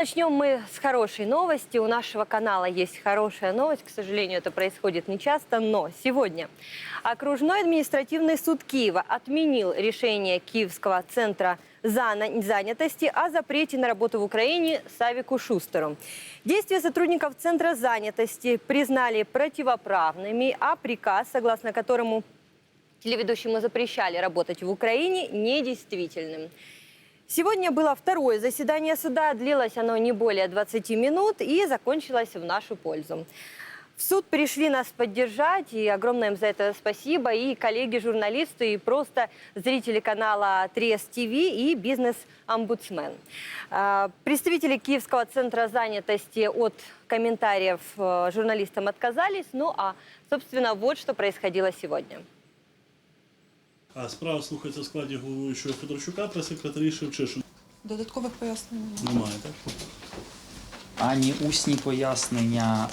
Начнем мы с хорошей новости. У нашего канала есть хорошая новость. К сожалению, это происходит нечасто, но сегодня окружной административный суд Киева отменил решение Киевского центра занятости о запрете на работу в Украине Савику Шустеру. Действия сотрудников Центра занятости признали противоправными, а приказ, согласно которому телеведущему запрещали работать в Украине, недействительным. Сегодня было второе заседание суда. Длилось оно не более 20 минут и закончилось в нашу пользу. В суд пришли нас поддержать, и огромное им за это спасибо. И коллеги-журналисты, и просто зрители канала 3С ТВ и бизнес-омбудсмен. А, Представители Киевского центра занятости от комментариев э, журналистам отказались. Ну а, собственно, вот что происходило сегодня. А справа слухається в складі головуючого Федорчука при секретарі Шевчишин. Додаткових пояснень Немає, так? ані усні пояснення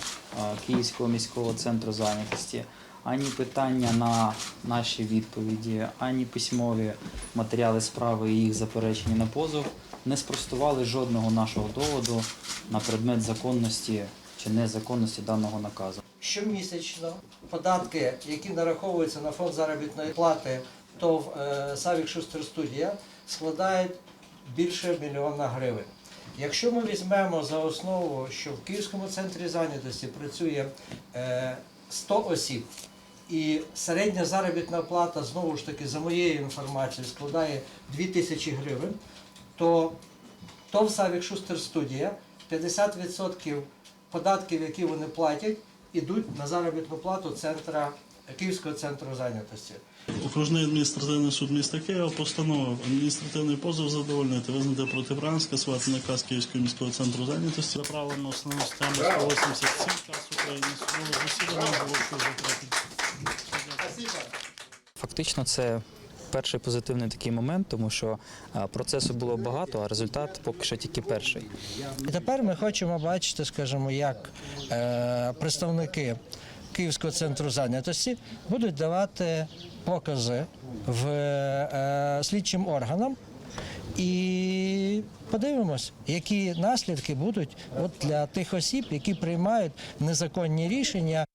Київського міського центру зайнятості, ані питання на наші відповіді, ані письмові матеріали справи і їх заперечення на позов не спростували жодного нашого доводу на предмет законності чи незаконності даного наказу. Щомісячно податки, які нараховуються на фонд заробітної плати ТОВ е, Савік Шустер Студія, складають більше мільйона гривень. Якщо ми візьмемо за основу, що в Київському центрі зайнятості працює е, 100 осіб, і середня заробітна плата, знову ж таки, за моєю інформацією, складає 2000 гривень, то ТОВ Савік Шустер Студія 50% податків, які вони платять, ідуть на заробітну плату центра Київського центру зайнятості. Окружний адміністративний суд міста Києва постановив адміністративний позов задовольнити, визнати протиправним, скасувати наказ Київського міського центру зайнятості. Заправлено основною статтями 187 час України судового засідання оголошую закритим. Фактично, це перший позитивний такий момент, тому що процесу було багато, а результат поки що тільки перший. І тепер ми хочемо бачити, скажімо, як е, представники Київського центру зайнятості будуть давати покази в е, слідчим органам. І подивимось, які наслідки будуть от для тих осіб, які приймають незаконні рішення.